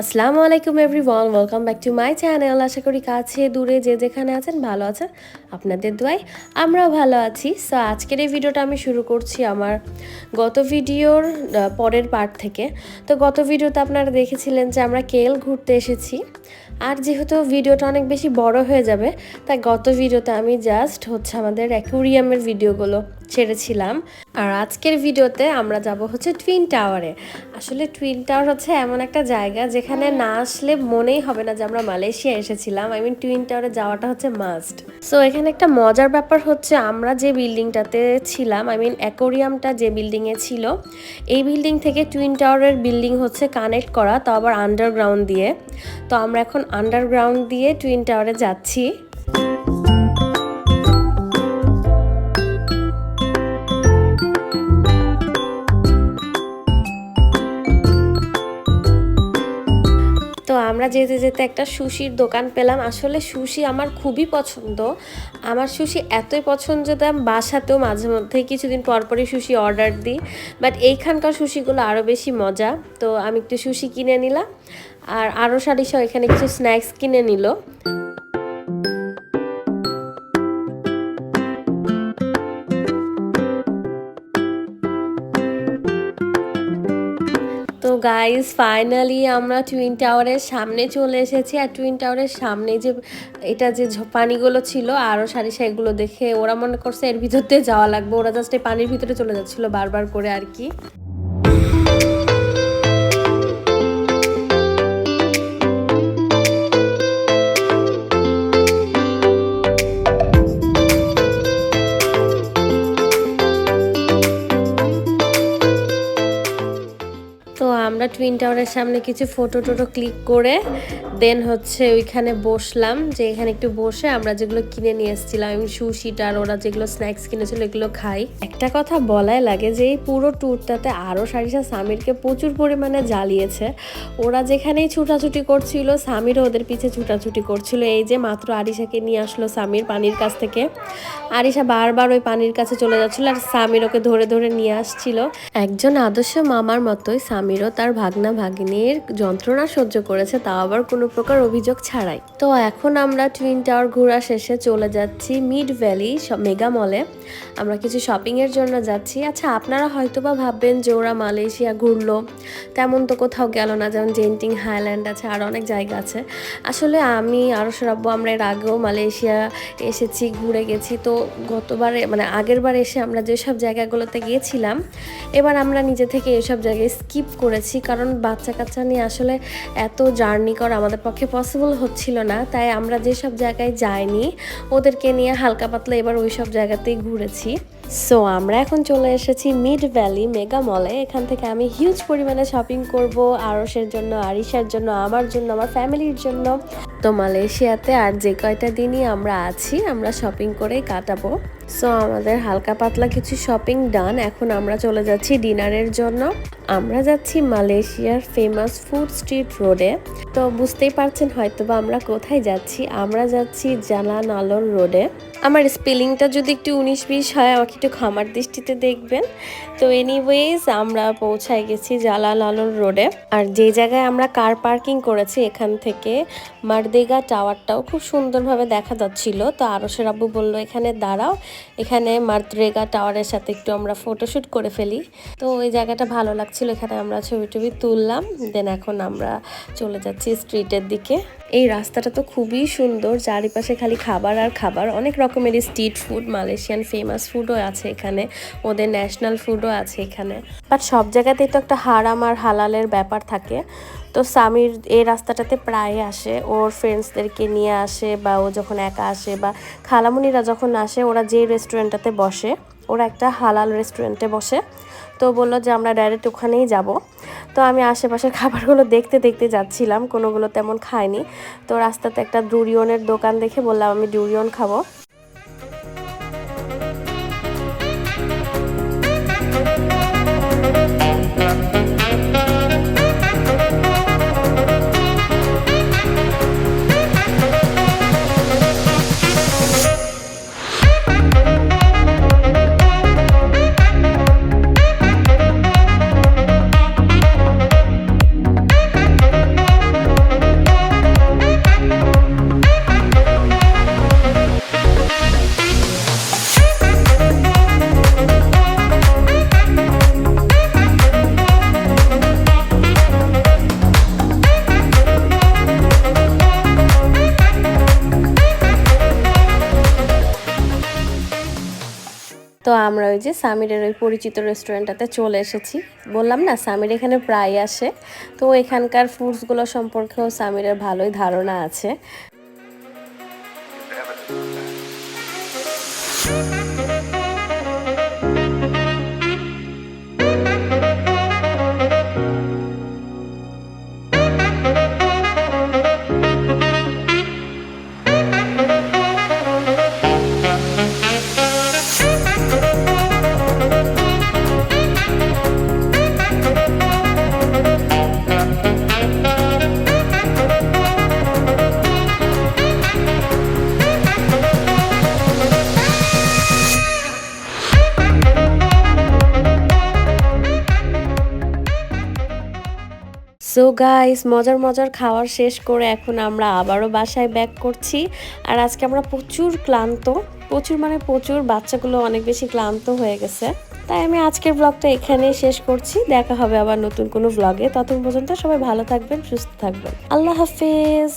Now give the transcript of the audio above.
আসসালামু আলাইকুম everyone, welcome back to my channel. আশা করি কাছে, দূরে, যে যেখানে আছেন ভালো আছেন। আপনাদের দোয়াই আমরাও ভালো আছি। সো আজকের এই ভিডিওটা আমি শুরু করছি আমার গত ভিডিওর পরের পার্ট থেকে। তো গত ভিডিওতে আপনারা দেখেছিলেন যে আমরা কেল ঘুরতে এসেছি। আর যেহেতু ভিডিওটা অনেক বেশি বড় হয়ে যাবে, তাই গত ভিডিওতে আমি জাস্ট হচ্ছে আমাদের অ্যাকুরিয়ামের ভিডিওগুলো ছেড়েছিলাম। আর আজকের ভিডিওতে আমরা যাব হচ্ছে টুইন টাওয়ারে আসলে টুইন টাওয়ার হচ্ছে এমন একটা জায়গা যেখানে না আসলে মনেই হবে না যে আমরা মালয়েশিয়া এসেছিলাম। আই মিন টুইন টাওয়ারে যাওয়াটা হচ্ছে মাস্ট সো এখানে একটা মজার ব্যাপার হচ্ছে আমরা যে বিল্ডিংটাতে ছিলাম আই মিন অ্যাকোরিয়ামটা যে বিল্ডিংয়ে ছিল, এই বিল্ডিং থেকে টুইন টাওয়ারের বিল্ডিং হচ্ছে কানেক্ট করা, তো আবার আন্ডারগ্রাউন্ড দিয়ে। তো আমরা এখন আন্ডারগ্রাউন্ড দিয়ে টুইন টাওয়ারে যাচ্ছি। আমরা যেতে যেতে একটা সুশির দোকান পেলাম। আসলে সুশি আমার খুবই পছন্দ। আমার সুশি এতই পছন্দ যে আমি বাসাতেও মাঝে মধ্যে কিছুদিন পরপরই সুশি অর্ডার দিই। বাট এইখানকার সুশিগুলো আরও বেশি মজা। তো আমি একটু সুশি কিনে নিলাম। আর আরও সারিসহ এখানে কিছু স্ন্যাক্স কিনে নিল। তো গাইজ ফাইনালি আমরা টুইন টাওয়ারের সামনে চলে এসেছি। আর টুইন টাওয়ারের সামনে যে, এটা যে পানিগুলো ছিল আরও সারি সারিগুলো দেখে ওরা মনে করছে এর ভিতর দিয়ে যাওয়া লাগবে। ওরা জাস্ট এই পানির ভিতরে চলে যাচ্ছিল বারবার করে আর কি। আমরা টুইন টাওয়ারের সামনে কিছু ফটো টোটো ক্লিক করে দেন হচ্ছে ওইখানে বসলাম যে এখানে একটু বসে আমরা যেগুলো কিনে নিয়ে এসেছিলাম আমি সুশিটা আর ওরা যেগুলো স্ন্যাক্স কিনেছিল এগুলো খাই। একটা কথা বলাই লাগে যে এই পুরো ট্যুরটাতে আরও সারিসা সামিরকে প্রচুর পরিমাণে জ্বালিয়েছে। ওরা যেখানেই ছুটাছুটি করছিল, সামিরও ওদের পিছে ছুটাছুটি করছিল। এই যে মাত্র আরিশাকে নিয়ে আসলো সামির পানির কাছ থেকে। আরিশা বারবার ওই পানির কাছে চলে যাচ্ছিল আর সামির ওকে ধরে ধরে নিয়ে আসছিল। একজন আদর্শ মামার মতোই সামিরও তার ভাগনা ভাগিনীর যন্ত্রণা সহ্য করেছে, তাও আবার কোনো প্রকার অভিযোগ ছাড়াই। তো এখন আমরা টুইন টাওয়ার ঘোরা শেষে চলে যাচ্ছি মিড ভ্যালি মেগা মলে আমরা কিছু শপিংয়ের জন্য যাচ্ছি। আচ্ছা আপনারা হয়তো বা ভাববেন যে ওরা মালয়েশিয়া ঘুরলো, তেমন তো কোথাও গেল না, যেমন জেন্টিং হাইল্যান্ড আছে, আর অনেক জায়গা আছে। আসলে আমি আরও সরাব্য আমরা এর আগেও মালয়েশিয়া এসেছি, ঘুরে গেছি, তো গতবারে মানে আগের বার এসে আমরা যেসব জায়গাগুলোতে গিয়েছিলাম, এবার আমরা নিজে থেকে এসব জায়গায় স্কিপ করেছি কারণ বাচ্চা কাচ্চা নিয়ে আসলে এত জার্নি করা আমাদের পক্ষে পসিবল হচ্ছিল না। তাই আমরা যেসব জায়গায় যাইনি, ওদেরকে নিয়ে হালকা পাতলা এবার ওই সব জায়গাতেই ঘুরেছি। সো আমরা এখন চলে এসেছি মিড ভ্যালি মেগা মলে এখান থেকে আমি হিউজ পরিমাণে শপিং করব আরসের জন্য, আরিশার জন্য, আমার জন্য, আমার ফ্যামিলির জন্য। তো মালয়েশিয়াতে আর যে কয়টা দিনই আমরা আছি, আমরা শপিং করেই কাটাবো। সো আমাদের হালকা পাতলা কিছু শপিং ডান এখন আমরা চলে যাচ্ছি ডিনারের জন্য। আমরা যাচ্ছি মালয়েশিয়ার ফেমাস ফুড স্ট্রিট রোডে তো বুঝতেই পারছেন হয়তো বা আমরা কোথায় যাচ্ছি। আমরা যাচ্ছি জালান আলোর রোডে আমার স্পেলিংটা যদি একটু উনিশ বিশ হয়, আমাকে একটু খামার দৃষ্টিতে দেখবেন। তো এনিওয়েজ আমরা পৌঁছায় গেছি জালাল আলোর রোডে আর যে জায়গায় আমরা কার পার্কিং করেছি, এখান থেকে মারদেগা টাওয়ারটাও খুব সুন্দরভাবে দেখা যাচ্ছিল। তো আরসের আব্বু বলল, এখানে দাঁড়াও, এখানে মারদ্রেগা টাওয়ারের সাথে একটু আমরা ফটোশ্যুট করে ফেলি। তো ওই জায়গাটা ভালো লাগছিল, এখানে আমরা ছবি টবি তুললাম। দেন এখন আমরা চলে যাচ্ছি স্ট্রিটের দিকে। এই রাস্তাটা তো খুবই সুন্দর, চারিপাশে খালি খাবার আর খাবার, অনেক রকমের স্ট্রিট ফুড মালয়েশিয়ান ফেমাস ফুডও আছে এখানে, ওদের ন্যাশনাল ফুডও আছে এখানে। বাট সব জায়গাতেই তো একটা হারাম আর হালালের ব্যাপার থাকে। তো স্বামীর এই রাস্তাটাতে প্রায় আসে, ওর ফ্রেন্ডসদেরকে নিয়ে আসে বা ও যখন একা আসে বা খালামুনিরা যখন আসে, ওরা যে রেস্টুরেন্টটাতে বসে, ওরা একটা হালাল রেস্টুরেন্টে বসে। তো বলল যে, আমরা ডাইরেক্ট ওখানেই যাব। তো আমি আশেপাশের খাবারগুলো দেখতে দেখতে যাচ্ছিলাম, কোনোগুলো তেমন খাইনি। তো রাস্তাতে একটা ডুরিয়নের দোকান দেখে বললাম, আমি ডুরিয়ন খাব। আমরা ওই যে সামিরের ওই পরিচিত রেস্টুরেন্টটাতে চলে এসেছি। বললাম না, সামির এখানে প্রায় আসে। তো এখানকার ফুডসগুলো সম্পর্কেও সামিরের ভালোই ধারণা আছে। সো গাইস মজার মজার খাওয়ার শেষ করে এখন আমরা আবারও বাসায় ব্যাক করছি। আর আজকে আমরা প্রচুর ক্লান্ত, প্রচুর মানে প্রচুর, বাচ্চাগুলো অনেক বেশি ক্লান্ত হয়ে গেছে। তাই আমি আজকের ব্লগটা এখানেই শেষ করছি। দেখা হবে আবার নতুন কোনো ব্লগে ততক্ষণ পর্যন্ত সবাই ভালো থাকবেন, সুস্থ থাকবেন। আল্লাহ হাফেজ।